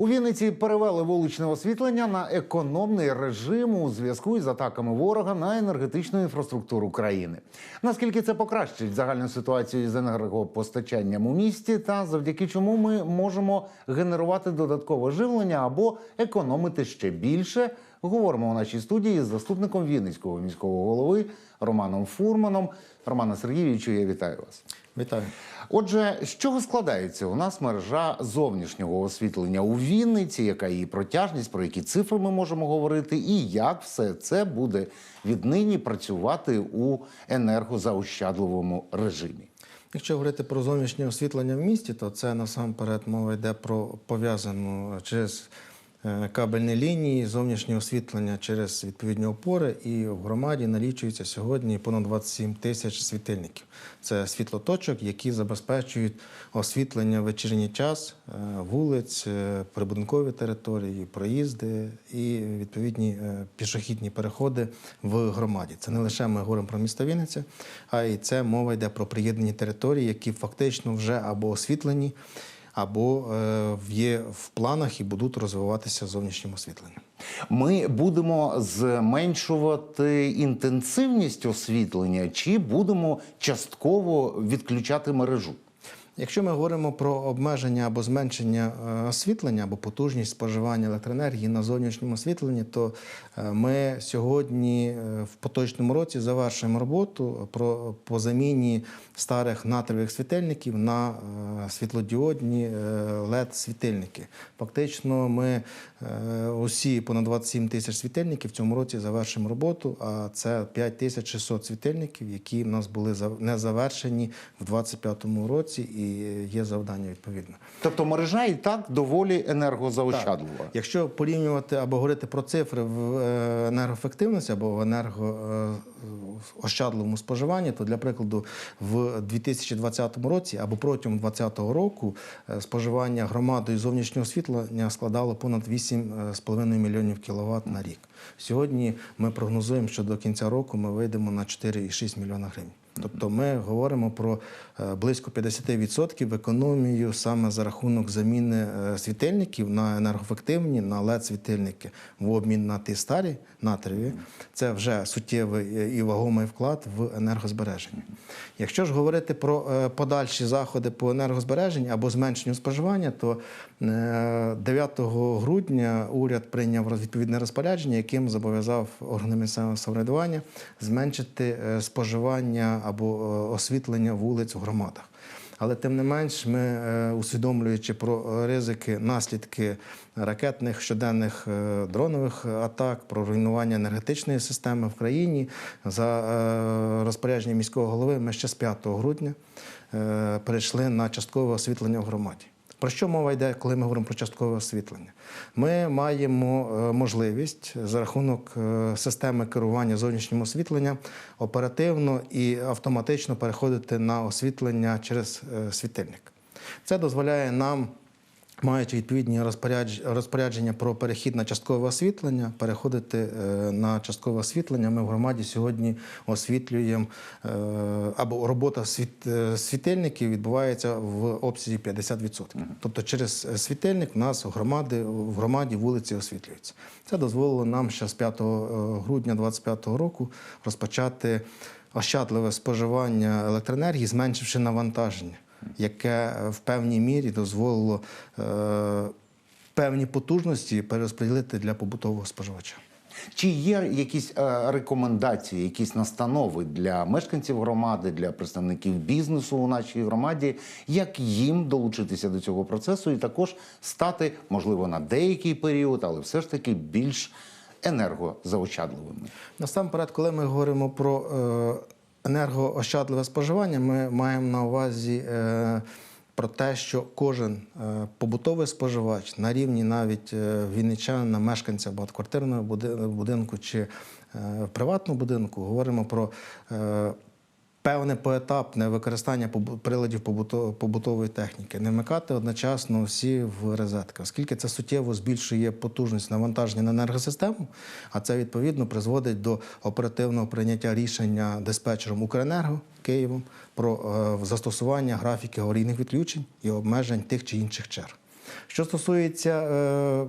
У Вінниці перевели вуличне освітлення на економний режим у зв'язку із атаками ворога на енергетичну інфраструктуру країни. Наскільки це покращить загальну ситуацію з енергопостачанням у місті, та завдяки чому ми можемо генерувати додаткове живлення або економити ще більше, говоримо у нашій студії з заступником Вінницького міського голови Романом Фурманом. Романа Сергійовичу, я вітаю вас. Вітаю. Отже, з чого складається у нас мережа зовнішнього освітлення у Вінниці, яка її протяжність, про які цифри ми можемо говорити, і як все це буде віднині працювати у енергозаощадливому режимі? Якщо говорити про зовнішнє освітлення в місті, то це насамперед мова йде про пов'язану через кабельні лінії, зовнішнє освітлення через відповідні опори. І в громаді налічується сьогодні понад 27 тисяч світильників. Це світлоточок, які забезпечують освітлення в вечірній час е, вулиць, е, прибудинкові території, проїзди і відповідні е, пішохідні переходи в громаді. Це не лише ми говоримо про місто Вінниця, а й це мова йде про приєднані території, які фактично вже або освітлені, або е, є в планах і будуть розвиватися зовнішнім освітленням. Ми будемо зменшувати інтенсивність освітлення, чи будемо частково відключати мережу? Якщо ми говоримо про обмеження або зменшення е, освітлення або потужність споживання електроенергії на зовнішньому освітленні, то е, ми сьогодні е, в поточному році завершуємо роботу про по заміні старих натриєвих світильників на світлодіодні led світильники Фактично, ми усі понад 27 тисяч світильників в цьому році завершимо роботу. А це 5600 світильників, які в нас були не завершені в 2025 році, і є завдання відповідно. Тобто мережа і так доволі енергозаощадлива. Якщо порівнювати або говорити про цифри в е, енергоефективності або в енергоощадливому споживанні, то для прикладу, в 2020 році або протягом 2020 року е, споживання громадою зовнішнього освітлення складало понад 8,5 мільйонів кіловат на рік. Сьогодні ми прогнозуємо, що до кінця року ми вийдемо на 4,6 мільйона гривень. Тобто ми говоримо про е, близько 50% економію саме за рахунок заміни е, світильників на енергоефективні, на led світильники в обмін на ті старі натриєві. Це вже суттєвий е, і вагомий вклад в енергозбереження. Якщо ж говорити про подальші заходи по енергозбереженню або зменшенню споживання, то е, 9 грудня уряд прийняв відповідне розпорядження, яким зобов'язав органи місцевого самоврядування зменшити споживання або е, освітлення вулиць у громадах. Але тим не менш, ми е, усвідомлюючи про ризики, наслідки ракетних щоденних е, дронових атак, про руйнування енергетичної системи в країні, за розпорядженням міського голови, ми ще з 5 грудня перейшли на часткове освітлення в громаді. Про що мова йде, коли ми говоримо про часткове освітлення? Ми маємо е, можливість за рахунок е, системи керування зовнішнім освітленням оперативно і автоматично переходити на освітлення через е, світильник. Це дозволяє нам. Маючи відповідні розпорядж- розпорядження про перехід на часткове освітлення, переходити е, на часткове освітлення. Ми в громаді сьогодні освітлюємо е, або робота е, світильників відбувається в обсязі 50%. Тобто через світильник в нас в громади в громаді вулиці освітлюються. Це дозволило нам ще з 5 грудня 2025 року розпочати ощадливе споживання електроенергії, зменшивши навантаження яке в певній мірі дозволило е, певні потужності перерозподілити для побутового споживача. Чи є якісь е, рекомендації, якісь настанови для мешканців громади, для представників бізнесу у нашій громаді, як їм долучитися до цього процесу і також стати, можливо, на деякий період, але все ж таки більш енергозаощадливими? Насамперед, коли ми говоримо про е, енергоощадливе споживання, ми маємо на увазі е, про те, що кожен е, побутовий споживач на рівні навіть е, вінничанина, мешканця багатоквартирного буди- будинку чи приватного будинку, говоримо про певне поетапне використання приладів побутової техніки, не вмикати одночасно всі в розетки, оскільки це суттєво збільшує потужність навантаження на енергосистему, а це відповідно призводить до оперативного прийняття рішення диспетчером Укренерго Києвом про е, застосування графіки аварійних відключень і обмежень тих чи інших черг. Що стосується е, е,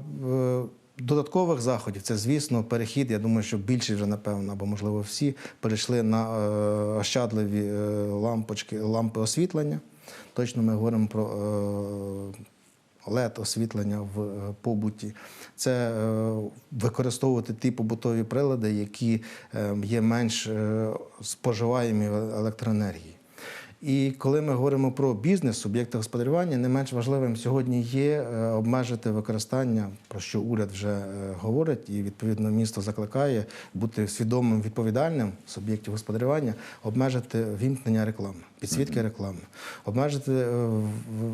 додаткових заходів, це, звісно, перехід. Я думаю, що більшість вже, напевно, або можливо всі перейшли на е, ощадливі е, лампочки, лампи освітлення. Точно ми говоримо про е, led освітлення в побуті. Це використовувати ті побутові прилади, які є менш споживаємі електроенергії. І коли ми говоримо про бізнес, суб'єкти господарювання, не менш важливим сьогодні є е, обмежити використання, про що уряд вже е, говорить, і відповідно місто закликає бути свідомим відповідальним суб'єктів господарювання, обмежити вімкнення реклами, підсвітки реклами, обмежити е,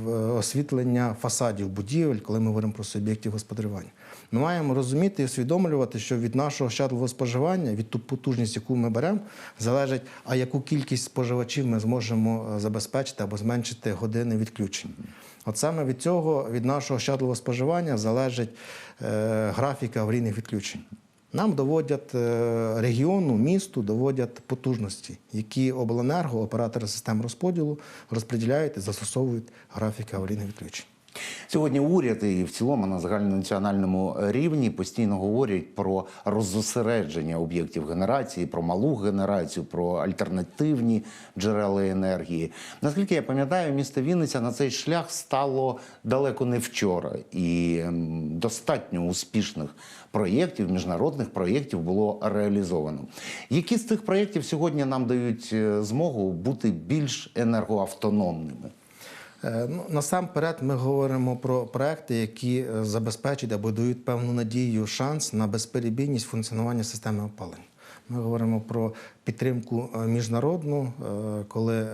в- освітлення фасадів будівель, коли ми говоримо про суб'єктів господарювання. Ми маємо розуміти і усвідомлювати, що від нашого щадливого споживання, від ту потужність, яку ми беремо, залежить, а яку кількість споживачів ми зможемо е, забезпечити або зменшити години відключень. От саме від цього, від нашого щадливого споживання, залежить е, графіка аварійних відключень. Нам доводять е, регіону, місту, доводять потужності, які обленерго, оператори систем розподілу розподіляють і застосовують графіки аварійних відключень. Сьогодні уряд і в цілому на загальнонаціональному рівні постійно говорять про роззосередження об'єктів генерації, про малу генерацію, про альтернативні джерела енергії. Наскільки я пам'ятаю, місто Вінниця на цей шлях стало далеко не вчора, і достатньо успішних проєктів, міжнародних проєктів було реалізовано. Які з цих проєктів сьогодні нам дають е, змогу бути більш енергоавтономними? Е, Ну, насамперед, ми говоримо про проекти, які е, забезпечать або дають певну надію, шанс на безперебійність функціонування системи опалення. Ми говоримо про підтримку е, міжнародну, е, коли е,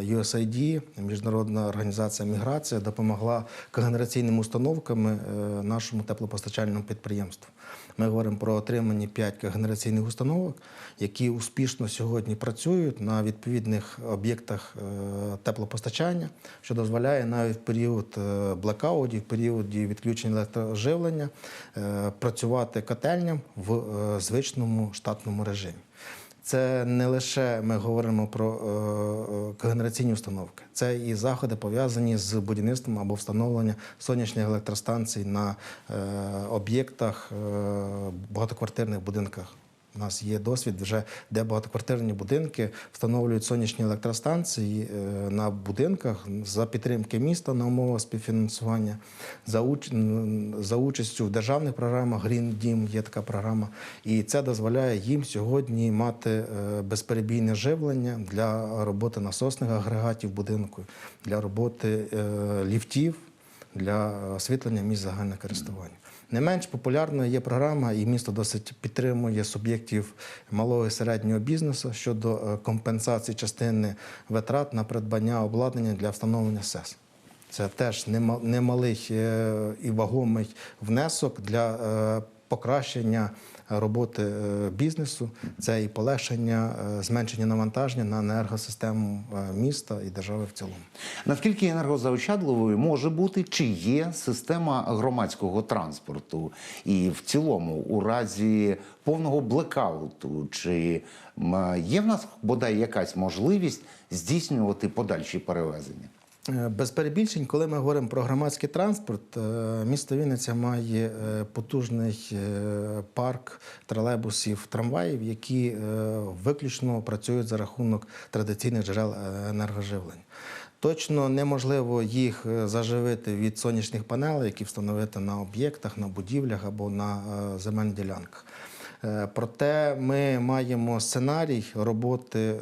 USAID, міжнародна організація міграція, допомогла когенераційними установками е, нашому теплопостачальному підприємству. Ми говоримо про отримані 5 когенераційних установок, які успішно сьогодні працюють на відповідних об'єктах е, теплопостачання, що дозволяє навіть в період е, в періоді відключення електроживлення е, працювати котельням в е, звичному штатному режимі. Це не лише ми говоримо про е, е, когенераційні установки, це і заходи пов'язані з будівництвом або встановленням сонячних електростанцій на е, об'єктах багатоквартирних будинках. У нас є досвід, вже де багатоквартирні будинки встановлюють сонячні електростанції е, на будинках за підтримки міста на умовах співфінансування, за, уч... за участю в державних програмах Green Дім є така програма. І це дозволяє їм сьогодні мати е, безперебійне живлення для роботи насосних агрегатів будинку, для роботи е, ліфтів, для освітлення місць загального користування. Не менш популярною є програма, і місто досить підтримує суб'єктів малого і середнього бізнесу щодо е, компенсації частини витрат на придбання обладнання для встановлення СЕС. Це теж нема- немалий е, і вагомий внесок для е, покращення роботи е, бізнесу, це і полегшення, е, зменшення навантаження на енергосистему е, міста і держави в цілому. Наскільки енергозаощадливою може бути чи є система громадського транспорту, і в цілому, у разі повного блекауту, чи є в нас бодай якась можливість здійснювати подальші перевезення? Е, Без перебільшень, коли ми говоримо про громадський транспорт, е, місто Вінниця має е, потужний парк тролейбусів, трамваїв, які виключно працюють за рахунок традиційних джерел е, енергоживлення. Точно неможливо їх заживити від сонячних панелей, які встановити на об'єктах, на будівлях або на земельних ділянках. Проте ми маємо сценарій роботи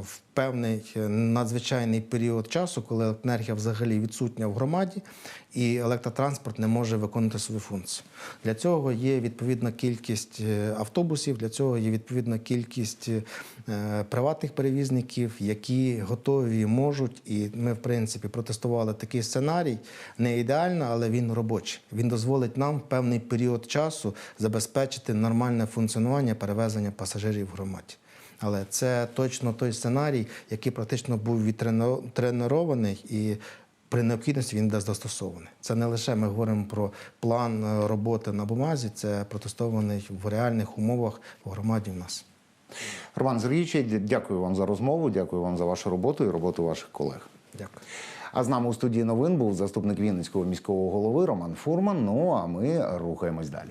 в певний е, надзвичайний період часу, коли енергія взагалі відсутня в громаді, і електротранспорт не може виконувати свою функцію. Для цього є відповідна кількість е, автобусів, для цього є відповідна кількість е, приватних перевізників, які готові можуть, і ми, в принципі, протестували такий сценарій. Не ідеально, але він робочий. Він дозволить нам в певний період часу забезпечити нормальне функціонування перевезення пасажирів в громаді. Але це точно той сценарій, який практично був відтренований і при необхідності він буде застосований. Це не лише ми говоримо про план е, роботи на бумазі, це протестований в реальних умовах в громаді в нас. Роман Сергійович, дякую вам за розмову, дякую вам за вашу роботу і роботу ваших колег. Дякую. А з нами у студії новин був заступник Вінницького міського голови Роман Фурман. Ну а ми рухаємось далі.